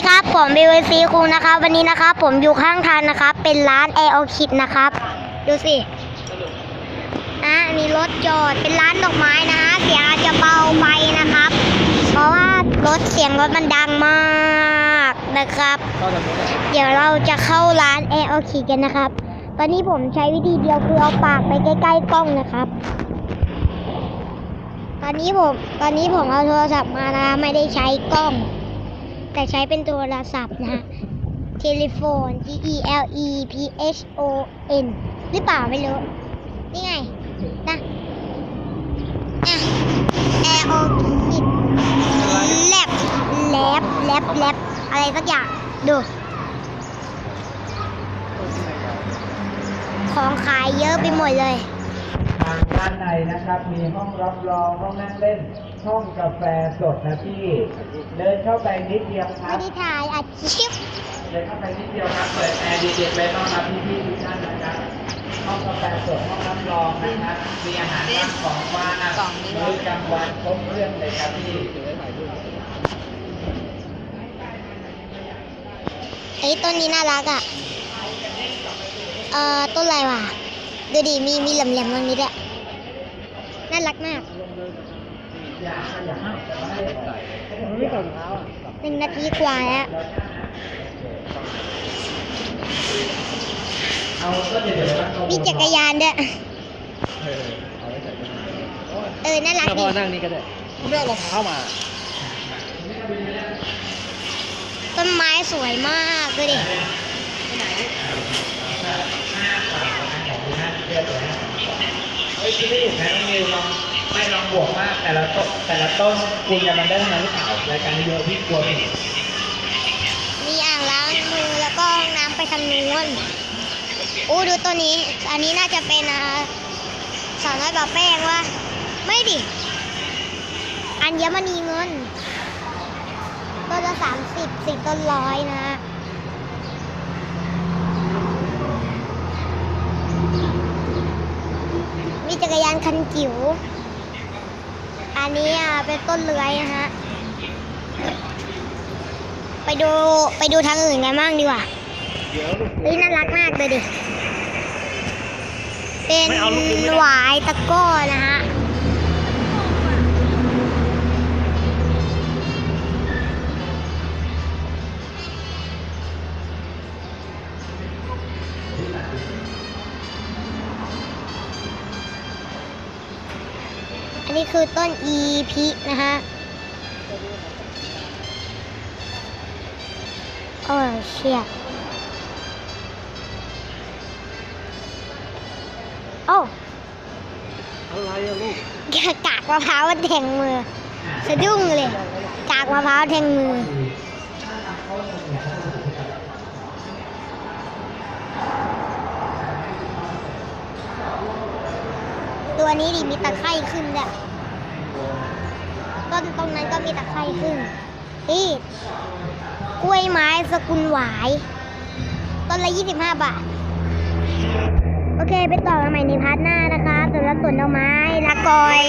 ดีครับ ผม BVC ครูนะครับ วันนี้นะครับ ผมอยู่ข้างทางนะครับ เป็นร้าน a อ r คิดนะครับ ดูสิอะมีรถจอด เป็นร้านดอกไม้นะฮะ เสียงอาจจะเบาไปนะครับ เพราะว่ารถเสียงรถมันดังมากนะครับ เดี๋ยวเราจะเข้าร้าน a อ r คิดกันนะครับ ตอนนี้ผมใช้วิธีเดียวคือเอาปากไปใกล้ๆกล้องนะครับ ตอนนี้ผม ตอนนี้ผมเอาโทรศัพท์มานะ ไม่ได้ใช้กล้อง แต่ใช้เป็นโทรศัพท์นะฮะเทเลโฟน T E L E P H O N หรือเปล่าไม่รู้ นี่ไง นะอะ L O คิดแลบแลบแลบแลบอะไรสักอย่าง ดู ของขายเยอะไปหมดเลยางด้านในนะครับ มีห้องรับรองห้องนั่งเล่น ห้องกาแฟสดนะพี่ เดินเข้าไปนิดเดียวคไม่รับได้ถ่ายอัดคลิปเดินเข้าไปนิดเดียวครับ เปิดแอร์เย็นๆไปต้อนรับพี่ๆทุกท่านนะครับ ห้องกาแฟสดห้องรับรองนะครับ มีอาหารว่างของว่างมื้อกลางวันครบเครื่องเลยครับพี่เอ้ยต้นนี้น่ารักอะ เอ่อ ต้นอะไรวะ ดูดิ มีมีแหลมๆตรงนี้ด้วย น่ารักมากหนึ่งนาทีกว่าแล้วเอาก็เดี๋ยวเดี๋ยวมันมีจักรยานด้วยเออ น่ารักถ้าดีพ่อนั่งนี่ก็ได้ไม่เอารองเท้ามา ต้นไม้สวยมากดูดิเฮ้ ยพี่นี่แม่น้องนิวลองไม่ลองบวกมากแต่ละต้นแต่ละต้นคุยกันมันได้ทั้งนั้นหรือเปล่ารายการเยอะพี่กลัวพี่มีอ่างล้างมือแล้วก็ห้องน้ำไปทางนู้นอู้ดูตัวนี้ อันนี้น่าจะเป็นอ่าสาวน้อยกับแป้งวะไม่ดิ อัญมณีเงินต้นละสามสิบสิบต้นร้อยนะ มีจักรยาน คันจิ๋ว อันนี้อะเป็นต้นเลื้อยนะฮะ ไปดูไปดูทางอื่นกันบ้างดีกว่าเดี๋ยวลูกเฮ้ยน่ารักมากเลยดิ เป็นไม่เอาลูกนี้ไม่ได้หวายตะโก้นะฮะ อันนี้คือต้นอีพินะฮะโอ้เชี่ยโอ้อะไรอะลูกกากมะพร้าวแทงมือ สะดุ้งเลย กากมะพร้าวแทงมือ ตันนี้ดิมีตะไคร่ขึ้นเนี่ยต้นตรงนั้นก็มีตะไคร่ขึ้นนี่กล้วยไม้สกุลหวาย ต้นละ25บาท โอเค ไปต่อกันใหม่ในพาร์ทหน้านะคะสำหรับสวนดอกไม้ละกอย